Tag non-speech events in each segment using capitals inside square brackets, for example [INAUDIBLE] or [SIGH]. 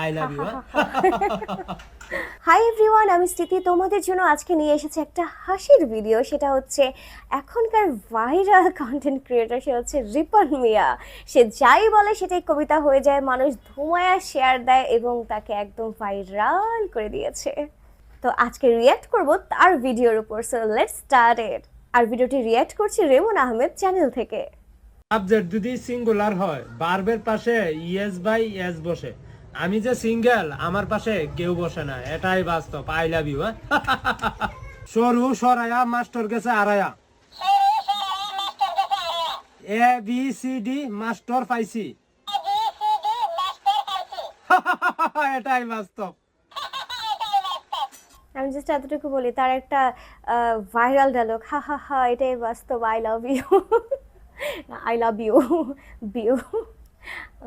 I love you hi everyone আমি স্মৃতি। তোমাদের জন্য আজকে নিয়ে এসেছি একটা হাসির ভিডিও সেটা হচ্ছে এখনকার ভাইরাল কন্টেন্ট ক্রিয়েটর সে হচ্ছে রিপন মিয়া। সে যাই বলে সেটাই কবিতা হয়ে যায়। মানুষ ধুমায়া শেয়ার দেয় এবং তাকে একদম ভাইরাল করে দিয়েছে। তো আজকে রিয়্যাক্ট করব তার ভিডিওর উপর। সো লেটস স্টার্টেড আর ভিডিওটি রিয়্যাক্ট করছি রেমন আহমেদ চ্যানেল থেকে। সাবজেক্ট যদি সিঙ্গুলার হয় বার্বের পাশে ইয়েস বাই ইয়েস বসে। আমি যে সিঙ্গেল আমার পাশে কেউ বসে না। এটাই বাস্তব। আই লাভ ইউ সরু সরায়া মাস্টার গেছে আড়ায়া A B C D master পাইছি। [LAUGHS] এটাই বাস্তব। আমি জাস্ট এতটুকু বলি তার একটা ভাইরাল ডায়লগ হা হা হা এটাই বাস্তব। I love you I love you view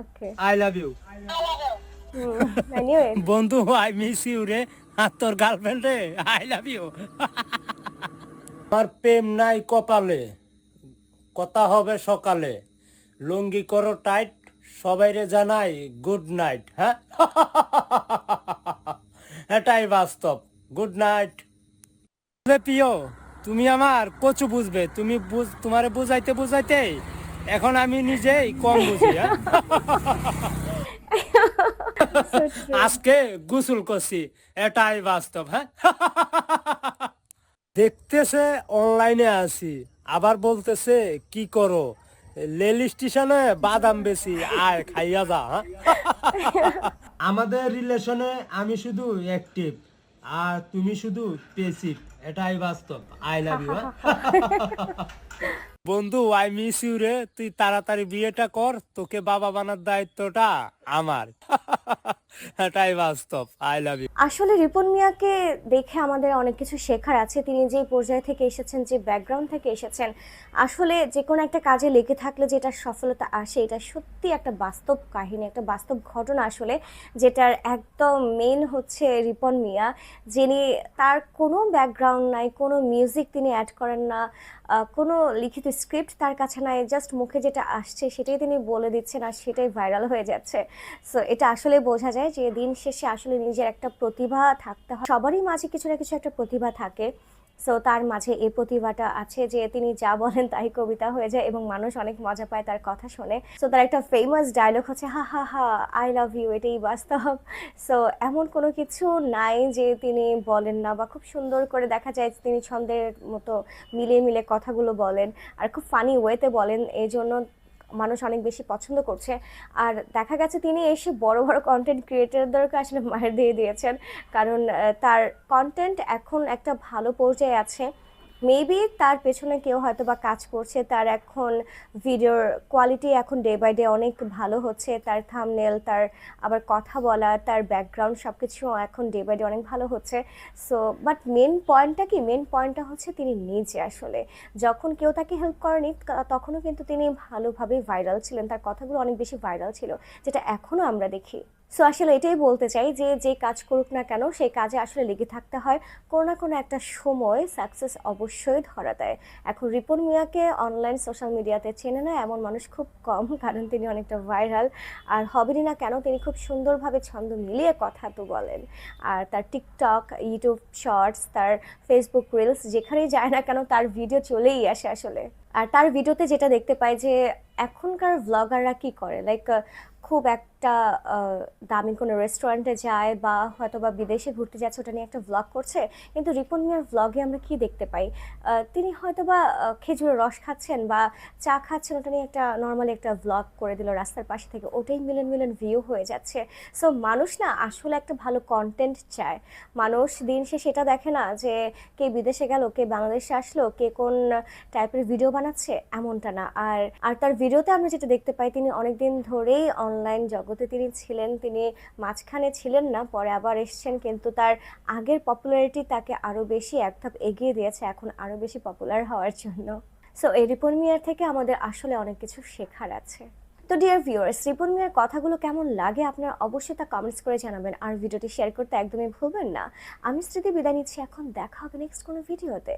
okay I love you anyway [LAUGHS] বন্ধু আই মিস ইউ রে। আর তোর গার্লফ্রেন্ড রে আই লাভ ইউ আমার প্রেম নাই কপালে। কথা হবে সকালে। লুঙ্গি করো টাইট সবাইরে জানাই গুড নাইট হ্যাঁ? [LAUGHS] এটাই বাস্তব। গুড নাইট প্রিয়, তুমি আমার কচু বুঝবে। তুমি তোমারে বুঝাইতে বুঝাইতে এখন আমি নিজেই কম বুঝি হ্যাঁ? [LAUGHS] [LAUGHS] আজকে গোসল করছি, এটাই বাস্তব হ্যাঁ? [LAUGHS] দেখতেছে অনলাইনে আছি, আবার বলতেছে, কি করো? রেল স্টেশনে বাদাম বেশি, আয়, খাইয়া যা হ্যাঁ? [LAUGHS] আমাদের রিলেশনে আমি শুধু অ্যাক্টিভ আর তুমি শুধু পেসিভ এটাই বাস্তব আই লাভ ইউ বন্ধু আই মিস ইউ রে, তুই তাড়াতাড়ি বিয়েটা কর, তোকে বাবা বানার দায়িত্বটা আমার। [LAUGHS] আসলে রিপন মিয়াকে দেখে আমাদের অনেক কিছু শেখার আছে। তিনি যে পর্যায় থেকে এসেছেন, যে ব্যাকগ্রাউন্ড থেকে এসেছেন, আসলে যে কোনো একটা কাজে লেগে থাকলে যেটা সফলতা আসে, এটা সত্যি একটা বাস্তব কাহিনী, একটা বাস্তব ঘটনা আসলে, যেটার একদম মেন হচ্ছে রিপন মিয়া, যিনি তার কোনো ব্যাকগ্রাউন্ড নাই, কোনো মিউজিক তিনি অ্যাড করেন না কোনো লিখিত স্ক্রিপ্ট তার কাছে নাই জাস্ট মুখে যেটা আসছে সেটাই তিনি বলে দিচ্ছেন আর সেটাই ভাইরাল হয়ে যাচ্ছে। সো এটা আসলে বোঝা যায় যে দিন শেষে আসলে নিজের একটা প্রতিভা থাকতে হয়। সবারই মাঝে কিছু না কিছু একটা প্রতিভা থাকে। সো তার মাঝে এই প্রতিভাটা আছে যে তিনি যা বলেন তাই কবিতা হয়ে যায় এবং মানুষ অনেক মজা পায় তার কথা শুনে। সো তার একটা ফেমাস ডায়লগ হচ্ছে, হা হা হা আই লাভ ইউ এটাই বাস্তব। সো এমন কোনো কিছু নাই যে তিনি বলেন না বা খুব সুন্দর করে দেখা যায় তিনি ছন্দের মতো মিলিয়ে মিলে কথাগুলো বলেন। আর খুব ফানি ওয়েতে বলেন এই জন্য মানুষ অনেক বেশি পছন্দ করছে। আর দেখা গেছে তিনি এসে বড় বড় কন্টেন্ট ক্রিয়েটারদেরকে আসলে মায়ের দিয়ে দিয়েছেন। কারণ তার কন্টেন্ট এখন একটা ভালো পর্যায়ে আছে। মেবি তার পেছনে কেউ হয়তো বা কাজ করছে, তার এখন ভিডিওর কোয়ালিটি এখন ডে বাই ডে অনেক ভালো হচ্ছে, তার থামনেল তার আবার কথা বলা, তার ব্যাকগ্রাউন্ড সব কিছু এখন ডে বাই ডে অনেক ভালো হচ্ছে। সো বাট মেন পয়েন্টটা কি? মেন পয়েন্টটা হচ্ছে তিনি নিজে আসলে। যখন কেউ তাকে হেল্প করেনি তখনও কিন্তু তিনি ভালোভাবে ভাইরাল ছিলেন। তার কথাগুলো অনেক বেশি ভাইরাল ছিল, যেটা এখনও আমরা দেখি। সো আসলে এটাই বলতে চাই যে যে কাজ করুক না কেন, সেই কাজে আসলে লেগে থাকতে হয়। কোনো না কোনো একটা সময় সাকসেস অবশ্যই ধরা দেয়। এখন রিপন মিয়াকে অনলাইন সোশ্যাল মিডিয়াতে চেনে না এমন মানুষ খুব কম, কারণ তিনি অনেকটা ভাইরাল আর হবেনই না কেন, তিনি খুব সুন্দরভাবে ছন্দ মিলিয়ে কথা তো বলেন। আর তার টিকটক ইউটিউব শর্টস তার ফেসবুক রিলস যেখানেই যায় না কেন, তার ভিডিও চলেই আসে আসলে। আর তার ভিডিওতে যেটা দেখতে পাই যে এখনকার ব্লগাররা কি করে? লাইক খুব একটা দামি কোনো রেস্টুরেন্টে যায় বা হয়তো বা বিদেশে ঘুরতে যাচ্ছে ওটা নিয়ে একটা ভ্লগ করছে। কিন্তু রিপন মিয়ার ভ্লগে আমরা কি দেখতে পাই? তিনি হয়তো বা খেজুরের রস খাচ্ছেন বা চা খাচ্ছেন, ওটা নিয়ে একটা নর্মালি একটা ভ্লগ করে দিল রাস্তার পাশে থেকে। ওটাই মিলিয়ন মিলিয়ন ভিউ হয়ে যাচ্ছে। সো মানুষ না আসলে একটা ভালো কন্টেন্ট চায়। মানুষ দিন সে সেটা দেখে না যে কে বিদেশে গেল, কে বাংলাদেশে আসলো, কে কোন টাইপের ভিডিও বানাচ্ছে এমনটা না। আর আর তার ভিডিওতে আমরা যেটা দেখতে পাই, তিনি অনেকদিন ধরেই অনলাইন জগতে তিনি ছিলেন, তিনি মাঝখানে ছিলেন না, পরে আবার এসছেন, কিন্তু তার আগের পপুলারিটি তাকে আরও বেশি এক ধাপ এগিয়ে দিয়েছে, এখন আরও বেশি পপুলার হওয়ার জন্য। সো এই রিপন মিয়ার থেকে আমাদের আসলে অনেক কিছু শেখার আছে। তো ডিয়ার ভিউয়ার্স রিপন মিয়ার কথাগুলো কেমন লাগে আপনারা অবশ্যই তা কমেন্টস করে জানাবেন, আর ভিডিওটি শেয়ার করতে একদমই ভুলবেন না। আমি স্মৃতি বিদায় নিচ্ছি, এখন দেখা হবে নেক্সট কোনো ভিডিওতে